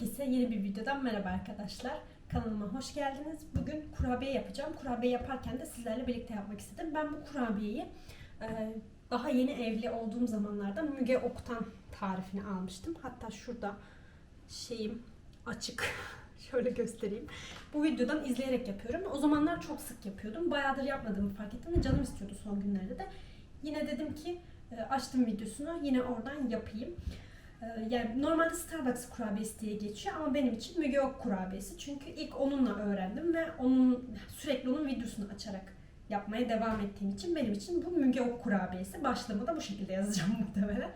Herkese yeni bir videodan merhaba arkadaşlar. Kanalıma hoş geldiniz. Bugün kurabiye yapacağım. Kurabiye yaparken de sizlerle birlikte yapmak istedim. Ben bu kurabiyeyi e, daha yeni evli olduğum zamanlarda Müge Ok'tan tarifini almıştım. Hatta şurada şeyim açık. Şöyle göstereyim. Bu videodan izleyerek yapıyorum. O zamanlar çok sık yapıyordum. Bayağıdır yapmadığımı fark ettim ve canım istiyordu son günlerde de. Yine dedim ki e, açtım videosunu yine oradan yapayım. Ee, Yani normalde Starbucks kurabiyesi diye geçiyor ama benim için Müge Ok kurabiyesi. Çünkü ilk onunla öğrendim ve onun sürekli onun videosunu açarak yapmaya devam ettiğim için benim için bu Müge Ok kurabiyesi. Başlığımı da bu şekilde yazacağım muhtemelen.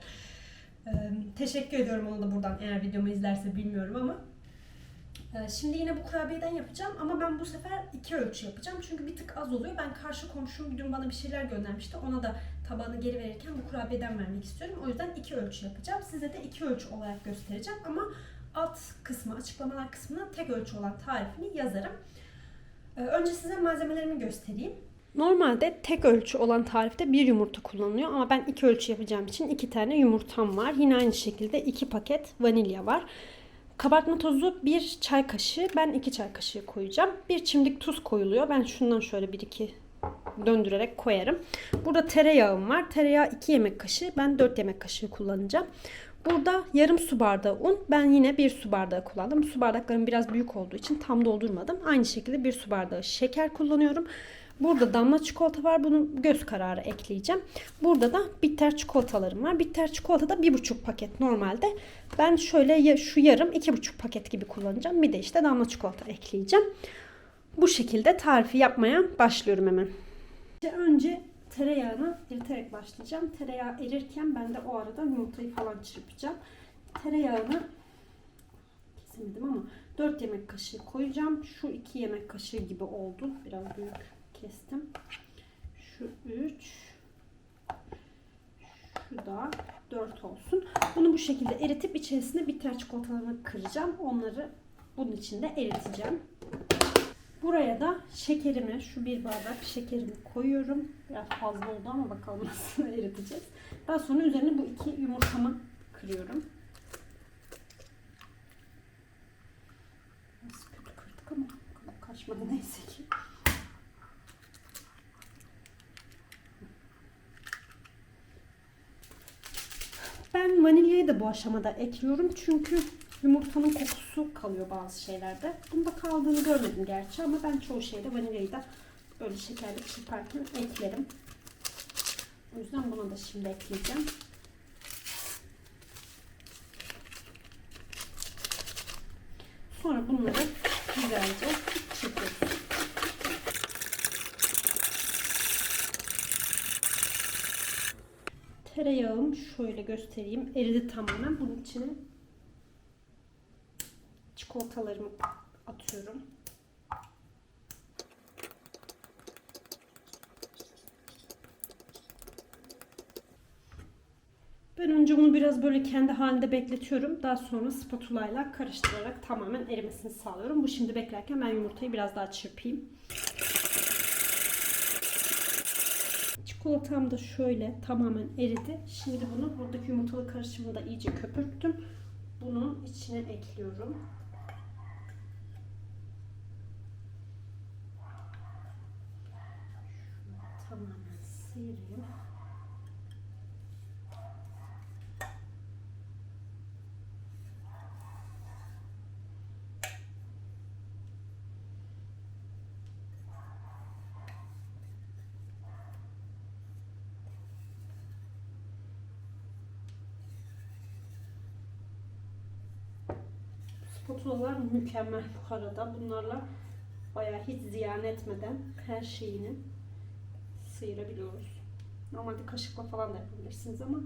Ee, teşekkür ediyorum ona da buradan eğer videomu izlerse bilmiyorum ama. Ee, Şimdi yine bu kurabiyeden yapacağım ama ben bu sefer iki ölçü yapacağım. Çünkü bir tık az oluyor. Ben karşı komşum dün bana bir şeyler göndermişti. Ona da tabağını geri verirken bu kurabiyeden vermek istiyorum. O yüzden iki ölçü yapacağım. Size de iki ölçü olarak göstereceğim ama alt kısmı, açıklamalar kısmına tek ölçü olan tarifini yazarım. Ee, Önce size malzemelerimi göstereyim. Normalde tek ölçü olan tarifte bir yumurta kullanılıyor ama ben iki ölçü yapacağım için iki tane yumurtam var. Yine aynı şekilde iki paket vanilya var. Kabartma tozu bir çay kaşığı, ben iki çay kaşığı koyacağım. Bir çimdik tuz koyuluyor. Ben şundan şöyle bir iki döndürerek koyarım. Burada tereyağım var. Tereyağı 2 yemek kaşığı. Ben 4 yemek kaşığı kullanacağım. Burada yarım su bardağı un. Ben yine bir su bardağı kullandım. Su bardaklarım biraz büyük olduğu için tam doldurmadım. Aynı şekilde bir su bardağı şeker kullanıyorum. Burada damla çikolata var. Bunu göz kararı ekleyeceğim. Burada da bitter çikolatalarım var. Bitter çikolata da bir buçuk paket normalde. Ben şöyle şu yarım iki buçuk paket gibi kullanacağım. Bir de işte damla çikolata ekleyeceğim. Bu şekilde tarifi yapmaya başlıyorum hemen. İşte önce tereyağını eriterek başlayacağım. Tereyağı erirken ben de o arada yumurtayı falan çırpacağım. Tereyağını kesemedim ama 4 yemek kaşığı koyacağım. Şu 2 yemek kaşığı gibi oldu. Biraz büyük kestim. Şu 3 şu da 4 olsun. Bunu bu şekilde eritip içerisine bitter çikolatalarını kıracağım. Onları bunun içinde eriteceğim. Buraya da şekerimi, şu bir bardak şekerimi koyuyorum. Biraz fazla oldu ama bakalım nasıl eriteceğiz. Daha sonra üzerine bu iki yumurtamı kırıyorum. Biraz kötü kırdık ama kaçmadı neyse ki. Ben vanilyayı da bu aşamada ekliyorum çünkü yumurtanın kokusu kalıyor bazı şeylerde. Bunda kaldığını görmedim gerçi ama ben çoğu şeyde vanilyayı da böyle şekerli çırparken eklerim. O yüzden buna da şimdi ekleyeceğim. Sonra bunları güzelce çırpıyoruz. Tereyağım şöyle göstereyim. Eridi tamamen. Bunun içine çikolatalarımı atıyorum. Ben önce bunu biraz böyle kendi halinde bekletiyorum. Daha sonra spatula ile karıştırarak tamamen erimesini sağlıyorum. Bu şimdi beklerken ben yumurtayı biraz daha çırpayım. Çikolatam da şöyle tamamen eridi. Şimdi bunu buradaki yumurtalı karışımı da iyice köpürttüm. Bunun içine ekliyorum. Şunu tamamen sıyırayım. Spatulalar mükemmel bu arada. Bunlarla bayağı hiç ziyan etmeden her şeyini sıyırabiliyoruz. Normalde kaşıkla falan da yapabilirsiniz ama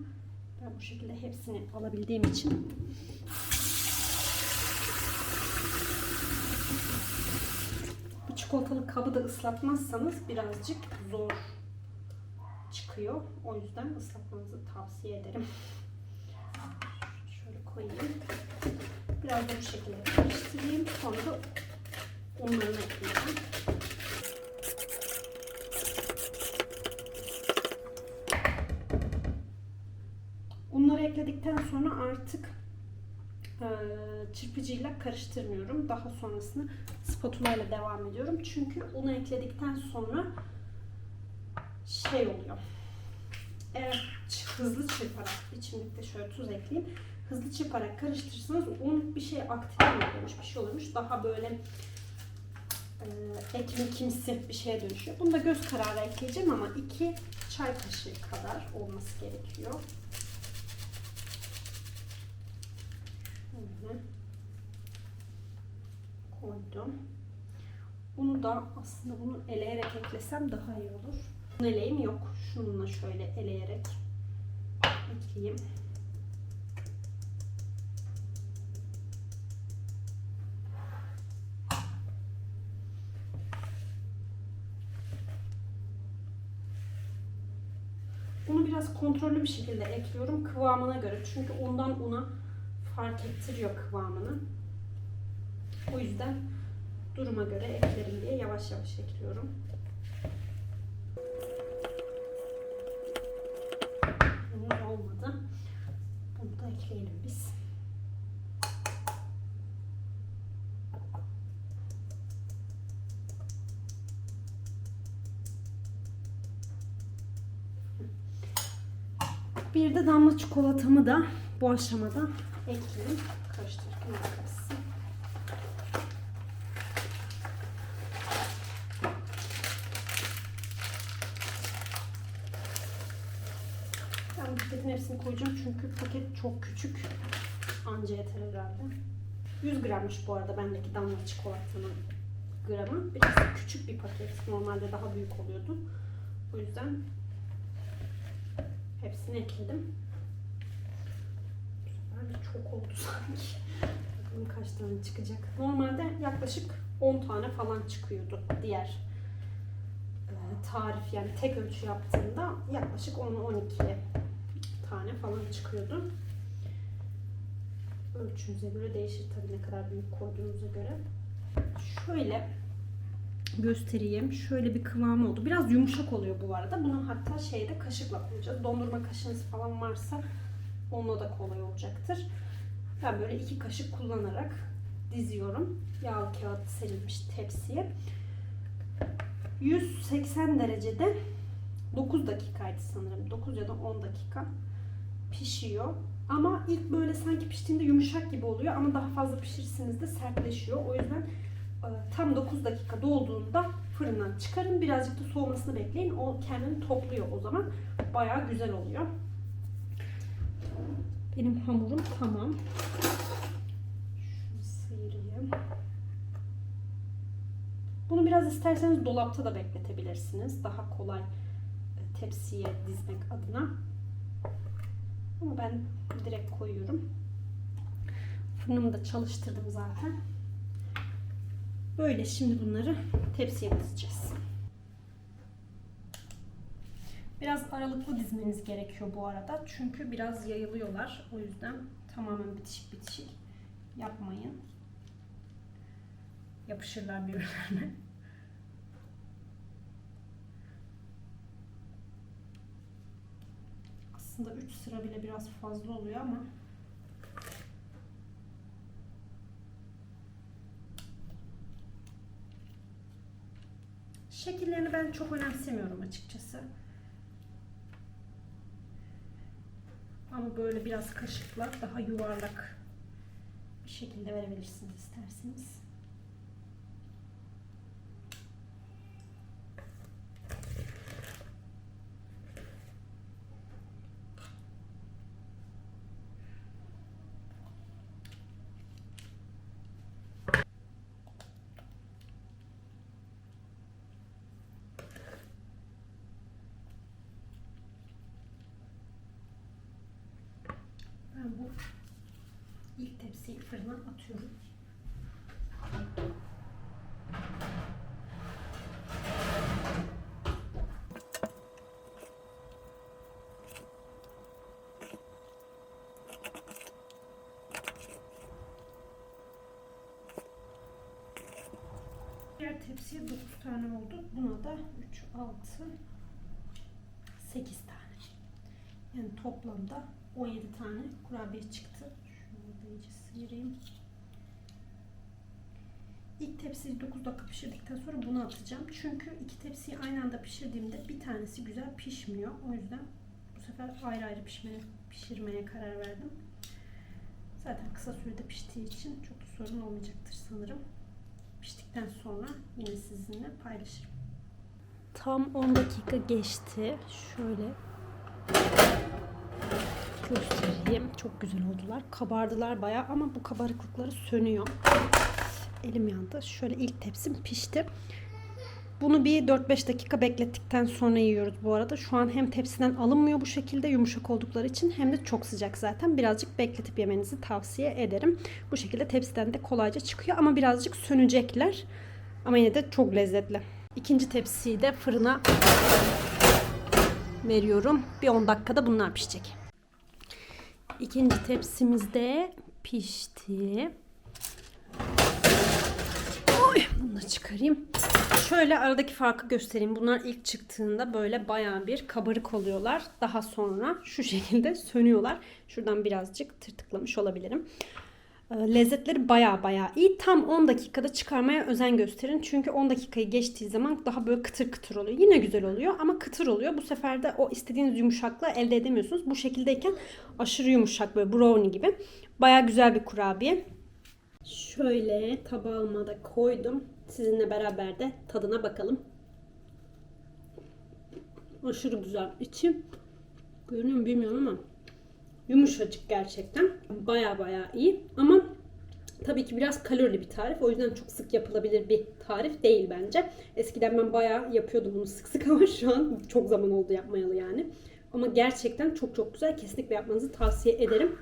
ben bu şekilde hepsini alabildiğim için bu çikolatalı kabı da ıslatmazsanız birazcık zor çıkıyor. O yüzden ıslatmanızı tavsiye ederim. Şöyle koyayım. Biraz da bu şekilde karıştırayım. Sonra da unlarını ekleyeceğim. Ekledikten sonra artık çırpıcıyla karıştırmıyorum. Daha sonrasında spatula ile devam ediyorum. Çünkü unu ekledikten sonra şey oluyor. Eğer hızlı çırparak içimlikte şöyle tuz ekleyeyim. Hızlı çırparak karıştırırsanız un bir şey aktive oluyormuş, bir şey olurmuş. Daha böyle e, ekmekimsi bir şeye dönüşüyor. Bunu da göz kararı ekleyeceğim ama 2 çay kaşığı kadar olması gerekiyor. Şöyle koydum. Bunu da aslında bunu eleyerek eklesem daha iyi olur. Bunun eleğim yok. Şununla şöyle eleyerek ekleyeyim. Bunu biraz kontrollü bir şekilde ekliyorum kıvamına göre. Çünkü ondan una fark ettiriyor kıvamını. O yüzden duruma göre eklerim diye yavaş yavaş ekliyorum. Henüz olmadı. Bunu da ekleyelim biz. Bir de damla çikolatamı da bu aşamada ekleyeyim. Karıştırırken arkası. Ben bu paketin hepsini koyacağım çünkü paket çok küçük. Anca yeter herhalde. 100 grammış bu arada bendeki damla çikolatanın gramı. Biraz küçük bir paket. Normalde daha büyük oluyordu. O yüzden hepsini ekledim. De çok oldu sanki. Bakalım kaç tane çıkacak. Normalde yaklaşık 10 tane falan çıkıyordu diğer e, tarif yani tek ölçü yaptığında yaklaşık 10-12 tane falan çıkıyordu. Ölçünüze göre değişir tabii ne kadar büyük koyduğunuza göre. Şöyle göstereyim. Şöyle bir kıvamı oldu. Biraz yumuşak oluyor bu arada. Bunu hatta şeyde kaşıkla koyacağız. Dondurma kaşığınız falan varsa onunla da kolay olacaktır. Ben böyle iki kaşık kullanarak diziyorum. Yağlı kağıt serilmiş tepsiye. 180 derecede 9 dakikaydı sanırım. 9 ya da 10 dakika pişiyor. Ama ilk böyle sanki piştiğinde yumuşak gibi oluyor ama daha fazla pişirirseniz de sertleşiyor. O yüzden e, tam 9 dakika dolduğunda fırından çıkarın. Birazcık da soğumasını bekleyin. O kendini topluyor o zaman. Bayağı güzel oluyor. Benim hamurum tamam. Şunu sıyırayım. Bunu biraz isterseniz dolapta da bekletebilirsiniz. Daha kolay e, tepsiye dizmek adına. Ama ben direkt koyuyorum. Fırınımı da çalıştırdım zaten. Böyle şimdi bunları tepsiye dizeceğiz. Biraz aralıklı dizmeniz gerekiyor bu arada. Çünkü biraz yayılıyorlar. O yüzden tamamen bitişik bitişik yapmayın. Yapışırlar birbirlerine. Aslında 3 sıra bile biraz fazla oluyor ama Şekillerini ben çok önemsemiyorum açıkçası. Ama böyle biraz kaşıkla daha yuvarlak bir şekilde verebilirsiniz isterseniz. Ben bu ilk tepsiyi fırına atıyorum. Diğer tepsiye 9 tane oldu. Buna da 3, 6, 8 tane. Yani toplamda 17 tane kurabiye çıktı. İyice sıyırayım. İlk tepsiyi 9 dakika pişirdikten sonra bunu atacağım. Çünkü iki tepsiyi aynı anda pişirdiğimde bir tanesi güzel pişmiyor. O yüzden bu sefer ayrı ayrı pişmeye, pişirmeye karar verdim. Zaten kısa sürede piştiği için çok da sorun olmayacaktır sanırım. Piştikten sonra yine sizinle paylaşırım. Tam 10 dakika geçti. Şöyle göstereyim. Çok güzel oldular. Kabardılar bayağı ama bu kabarıklıkları sönüyor. Elim yandı. Şöyle ilk tepsim pişti. Bunu bir 4-5 dakika beklettikten sonra yiyoruz bu arada. Şu an hem tepsiden alınmıyor bu şekilde yumuşak oldukları için hem de çok sıcak zaten. Birazcık bekletip yemenizi tavsiye ederim. Bu şekilde tepsiden de kolayca çıkıyor ama birazcık sönecekler. Ama yine de çok lezzetli. İkinci tepsiyi de fırına veriyorum. Bir 10 dakikada bunlar pişecek. İkinci tepsimiz de pişti. Oy, bunu da çıkarayım. Şöyle aradaki farkı göstereyim. Bunlar ilk çıktığında böyle bayağı bir kabarık oluyorlar. Daha sonra şu şekilde sönüyorlar. Şuradan birazcık tırtıklamış olabilirim. Ee, Lezzetleri baya baya iyi. Tam 10 dakikada çıkarmaya özen gösterin. Çünkü 10 dakikayı geçtiği zaman daha böyle kıtır kıtır oluyor. Yine güzel oluyor ama kıtır oluyor. Bu sefer de o istediğiniz yumuşaklığı elde edemiyorsunuz. Bu şekildeyken aşırı yumuşak böyle brownie gibi. Baya güzel bir kurabiye. Şöyle tabağıma da koydum. Sizinle beraber de tadına bakalım. Aşırı güzel. İçi görünüyor mu bilmiyorum ama yumuşacık gerçekten. Baya baya iyi. Ama tabii ki biraz kalorili bir tarif. O yüzden çok sık yapılabilir bir tarif değil bence. Eskiden ben baya yapıyordum bunu sık sık ama şu an çok zaman oldu yapmayalı yani. Ama gerçekten çok çok güzel. Kesinlikle yapmanızı tavsiye ederim.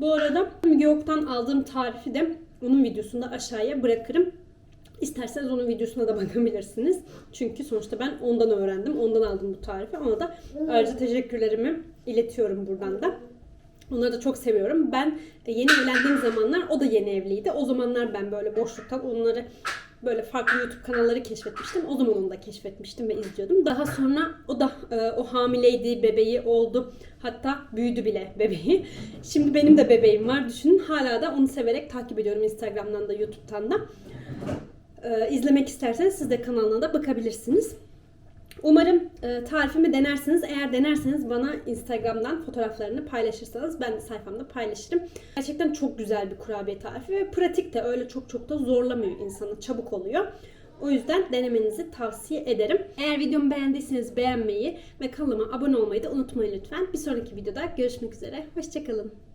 Bu arada Müge aldığım tarifi de onun videosunda aşağıya bırakırım. İsterseniz onun videosuna da bakabilirsiniz. Çünkü sonuçta ben ondan öğrendim. Ondan aldım bu tarifi. Ona da ayrıca teşekkürlerimi iletiyorum buradan da. Onları da çok seviyorum. Ben yeni evlendiğim zamanlar o da yeni evliydi. O zamanlar ben böyle boşluktan onları böyle farklı YouTube kanalları keşfetmiştim. O zaman onu da keşfetmiştim ve izliyordum. Daha sonra o da e, o hamileydi, bebeği oldu. Hatta büyüdü bile bebeği. Şimdi benim de bebeğim var düşünün. Hala da onu severek takip ediyorum Instagram'dan da YouTube'dan da. E, izlemek isterseniz siz de kanalına da bakabilirsiniz. Umarım e, tarifimi denersiniz. Eğer denerseniz bana Instagram'dan fotoğraflarını paylaşırsanız ben de sayfamda paylaşırım. Gerçekten çok güzel bir kurabiye tarifi ve pratik de öyle çok çok da zorlamıyor insanı. Çabuk oluyor. O yüzden denemenizi tavsiye ederim. Eğer videomu beğendiyseniz beğenmeyi ve kanalıma abone olmayı da unutmayın lütfen. Bir sonraki videoda görüşmek üzere. Hoşçakalın.